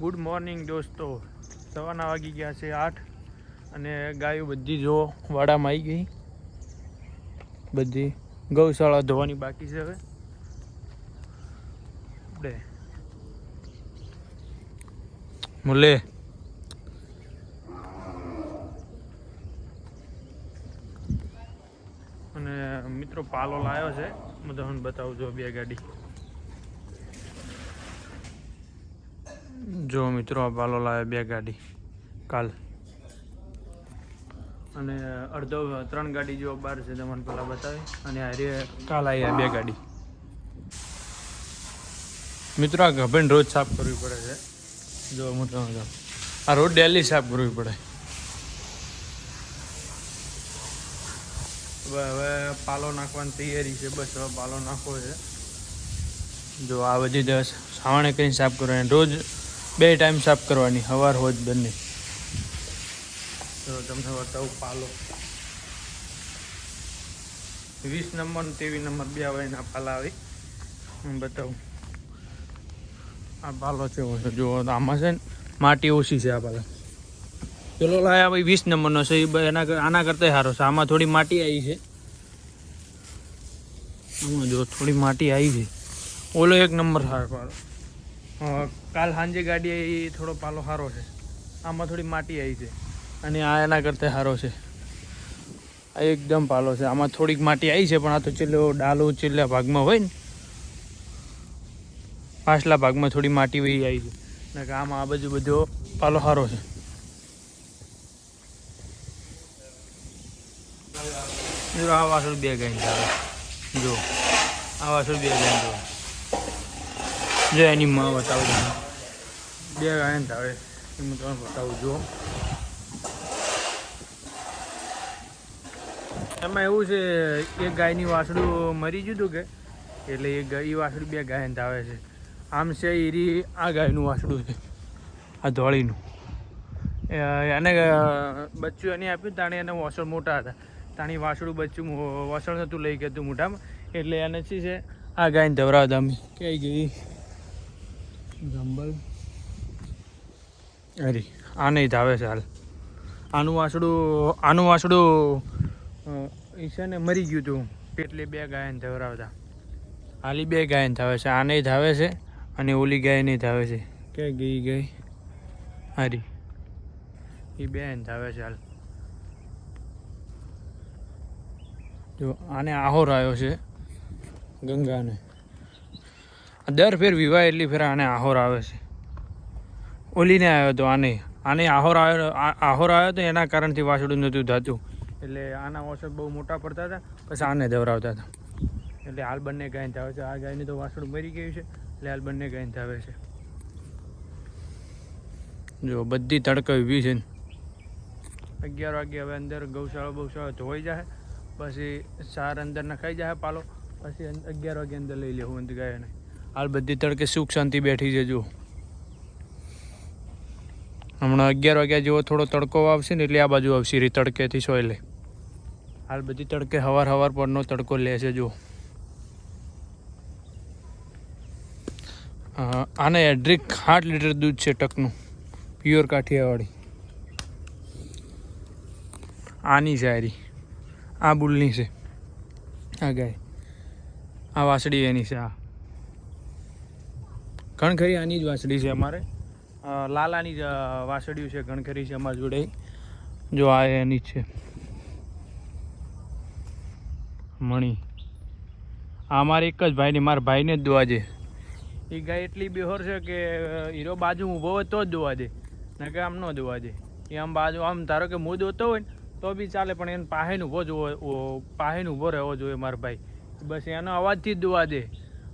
Good morning દોસ્તો. સવારના વાગી ગયા છે આઠ અને ગાયો બધી જો વાડામાં આવી ગઈ. બધી ગૌશાળા ધોવાની બાકી છે હવે. આપણે મુલે. અને મિત્રો પાલો લાવ્યો છે. હું તમને બતાવું જો બે ગાડી. જો મિત્રો, આ પાલો લાવ્યો બે ગાડી, કાલ. અને અડધો, ત્રણ ગાડી જો બાર છે, તમને પેલા બતાવી. અને આ રે, કાલ આવી બે ગાડી. મિત્રો, આ ગભેન રોજ સાફ કરવી પડે છે. જો હું તમને આ રોજ ડેલી સાફ કરવી પડે. હવે હવે પાલો નાખવાની તૈયારી છે, બસ હવે પાલો નાખવો છે. જો, આ બધી દસ સાવણે કરીને સાફ કરવાની. રોજ બે ટાઈમ સાફ કરવાની સવાર હોજ બંને. તો તમને બતાવું પાલો. વીસ નંબર ત્રેવીસ નંબર બે આવે એના પાલા આવી. હું બતાવું. આ પાલો છે જો આમાં છે ને માટી ઓછી છે આ પાલા. પેલો લાયા ભાઈ વીસ નંબરનો છે. એ એના આના કરતાં સારો છે. આમાં થોડી માટી આવી છે. આમાં જો થોડી માટી આવી છે. ઓલો એક નંબર સારો અ, કાલ સાંજે ગાડી થોડો પાલો સારો છે. આમાં થોડી માટી આવી છે. અને આ એના કરતાં સારો છે. આ એકદમ પાલો છે. આમાં થોડીક માટી આવી છે, પણ આ તો છેલ્લો ડાલો છેલ્લા ભાગમાં હોય ને. પાછલા ભાગમાં થોડી માટી વહી આવી છે. ને કે આમાં આ બાજુ બધો પાલો સારો છે. જો, આ વાસળ બે ગાય જો, આ વાસળ બે ગાય જો એની માં બતાવું તમને. બે ગાયન આવે એ હું તમને બતાવું જો એમાં એવું છે, એક ગાયની વાસળું મરી ગયું હતું કે? એટલે એ ગાય એ વાસળું બે ગાય આવે છે. આમ છે એરી આ ગાયનું વાસડું છે. આ ધોળીનું. એને બચ્ચું એને આપ્યું તાણે એને વાસણ મોટા હતા. તાણી વાસળું બચ્ચું વાસણ હતું લઈ ગયું હતું મોઢામાં એટલે એને શું છે? આ ગાયને ધવરાવતા અમે. કઈ ગઈ? ગંબલ અરે, આ નહીં ધાવે છે હાલ. આનું વાસડું આનું વાસડું એ છે ને મરી ગયું હતું પેટલી બે ગાયન ધવરાવતા. હાલી બે ગાયન ધાવે છે. આ નહીં ધાવે છે અને ઓલી ગાય નહીં ધાવે છે. કે ગઈ ગઈ હારી એ બે ધાવે છે હાલ. જો, આને આહોર આવ્યો છે ગંગાને. દર ફેર વિવાહ એટલી ફેર આને આહોર આવે છે. ઓલીને આવ્યો હતો આને આને આહોર આવ્યો આહોર આવ્યો હતો એના કારણથી વાસળું નહોતું થતું. એટલે આના વાસળ બહુ મોટા પડતા હતા, પછી આને દવરાવતા હતા. એટલે હાલ બંને ગાય ધાવે છે. આ ગાયને તો વાસળું મરી ગયું છે, એટલે હાલ બંને ગાય ધાવે છે. જો બધી તડકો ઊભી છે. અગિયાર વાગે હવે અંદર ગૌશાળા બૌશાળા ધોઈ જાય પછી સાર અંદર નખાઈ જાય પાલો, પછી અગિયાર વાગે અંદર લઈ લેવું ગાયને. હાલ બધી તડકે સુખ શાંતિ બેઠી છે જો હમણાં અગિયાર વાગ્યા જેવો થોડો તડકો આવશે ને એટલે આ બાજુ આવશે રી તડકેથી સોયલે હાલ બધી તડકે હવાર હવાર પરનો તડકો લે છે જો આને એડ્રિક આઠ લીટર દૂધ છે ટકનું પ્યોર કાઠિયાવાડી. આની આરી આ બુલની છે. આ ગાય. આ વાસળી એની છે, આ. ઘણખરી આની જ વાસળી છે અમારે. લાલાની જ વાસળીઓ છે ઘણખરી છે અમારી જોડે. જો આ એની જ છે. મણી. આ અમારે એક જ ભાઈની, મારા ભાઈને જ દોવા છે. એ ગાય એટલી બેહોર છે કે હીરો બાજુ ઊભો હોય તો જ દોવા દે. ને કે આમ ન દોવા દે. એ આમ બાજુ, આમ ધારો કે હું દોતો હોય તો બી ચાલે, પણ એને પાહેન ઊભો જોવો પાહેન ઊભો રહેવો જોઈએ મારો ભાઈ. બસ એનો અવાજથી જ દોવા દે.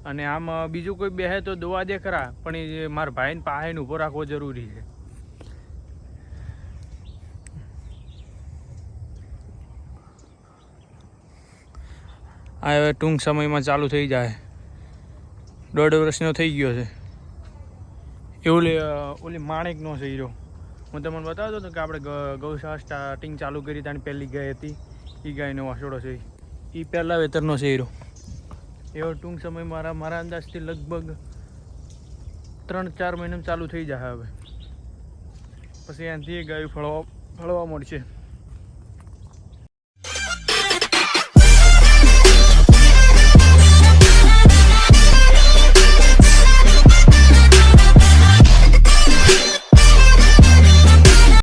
અને આમ બીજું કોઈ બેહે તો દોવા દે ખરા, પણ એ મારા ભાઈને પાહેન ઊભો રાખવો જરૂરી છે. આ હવે ટૂંક સમયમાં ચાલુ થઈ જાય. દોઢ વર્ષનો થઈ ગયો છે. એવું ઓલી માણેકનો છે હીરો. હું તમને બતાવતો હતો કે આપણે ગૌશાળા સ્ટાર્ટિંગ ચાલુ કરી ત્યાં પહેલી ગાય હતી. એ ગાયનો વાસોડો છે. એ પહેલાં વેતરનો છે હીરો. એવો ટૂંક સમય મારા મારા અંદાજથી લગભગ ત્રણ ચાર મહિનામાં ચાલુ થઈ જશે હવે. પછી એનાથી ગાયું ફળવા ફળવા મળશે.